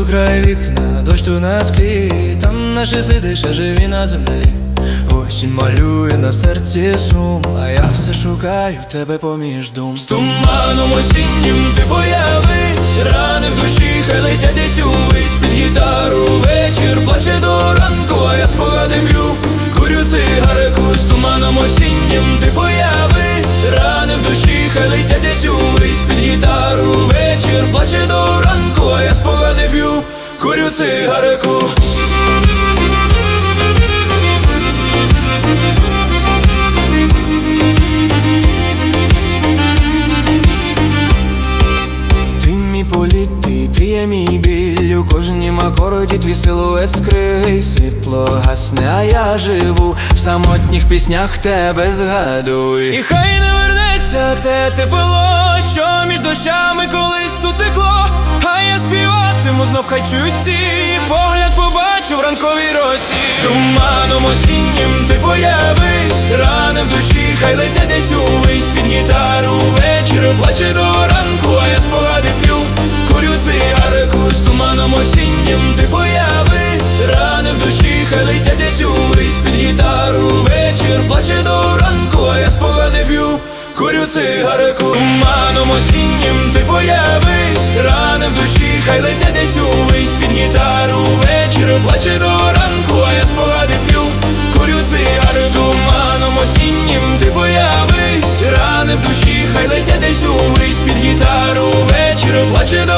край вікна, дощ ту на склі, там наші сліди ще живі на землі. Осінь малює на серці сум, а я все шукаю тебе поміж дум. З туманом осіннім ти появись, рани в душі, хай летять десь увесь. Під гітару вечір плаче до ранку, а я спогади б'ю, курю цигареку з туманом осіннім ти появись, рани в душі, хай летять десь увесь курю цигареку. Ти мій політ, мій біль. У кожнім акорді твій силует скрий. Світло гасне, а я живу. В самотніх піснях тебе згадую І хай не вернеться те тепло, що між дощами колись тут текло співатиму, знов хай чують всі Погляд побачу в ранковій росі З туманом осіннім ти появись. Рани в душі, хай летять десь увесь. Під гітару вечір плаче до ранку, а я спогади п'ю. Курю цигареку з туманом осіннім ти появись. Рани в душі, хай летять десь увесь. Під гітару вечір плаче до ранку, а я спогади п'ю. Курю цигареку Туманом осіннім ти появись. Рани в душі, хай летять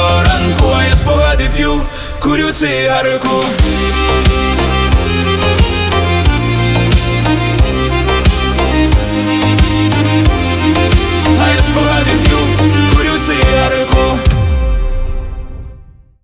вечір плаче до ранку, а я спогади п'ю Курю цигареку